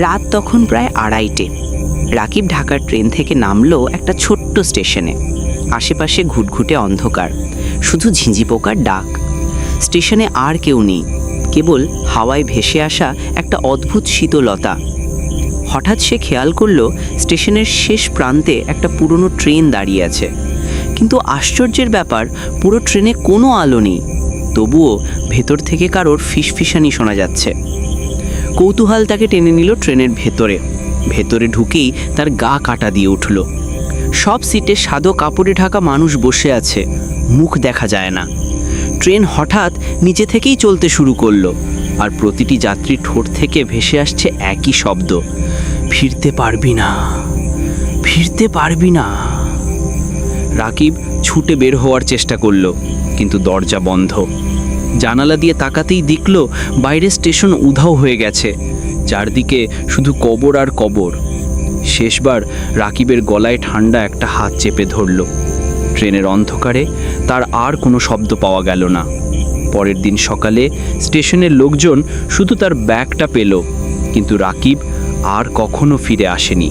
রাত তখন প্রায় আড়াইটে। রাকিব ঢাকার ট্রেন থেকে নামলো একটা ছোট্ট স্টেশনে। আশেপাশে ঘুটঘুটে অন্ধকার। শুধু ঝিঁঝি পোকার ডাক। স্টেশনে আর কেউ নেই। কেবল হাওয়ায় ভেসে আসা একটা অদ্ভুত শীতলতা। হঠাৎ সে খেয়াল করল স্টেশনের শেষ প্রান্তে একটা পুরনো ট্রেন দাঁড়িয়ে আছে। কিন্তু আশ্চর্যের ব্যাপার, পুরো ট্রেনে কোনো আলো নেই। তবুও ভেতর থেকে কারোর ফিসফিসানি শোনা যাচ্ছে। কৌতূহল তাকে টেনে নিল ট্রেনের ভেতরে। ভেতরে ঢুকেই তার গা কাটা দিয়ে উঠল। সব সিটে সাদো কাপড়ে ঢাকা মানুষ বসে আছে, মুখ দেখা যায় না। ট্রেন হঠাৎ নিচে থেকেই চলতে শুরু করল, আর প্রতিটি যাত্রী ঠোঁট থেকে ভেসে আসছে একই শব্দ, ফিরতে পারবি না, ফিরতে পারবি না। রাকিব ছুটে বের হওয়ার চেষ্টা করল, কিন্তু দরজা বন্ধ। জানালা দিয়ে তাকাতেই দেখল বাইরে স্টেশন উধাও হয়ে গেছে। চারদিকে শুধু কবর আর কবর। শেষবার রাকিবের গলায় ঠান্ডা একটা হাত চেপে ধরল। ট্রেনের অন্ধকারে তার আর কোনো শব্দ পাওয়া গেল না। পরের দিন সকালে স্টেশনের লোকজন শুধু তার ব্যাগটা পেল, কিন্তু রাকিব আর কখনো ফিরে আসেনি।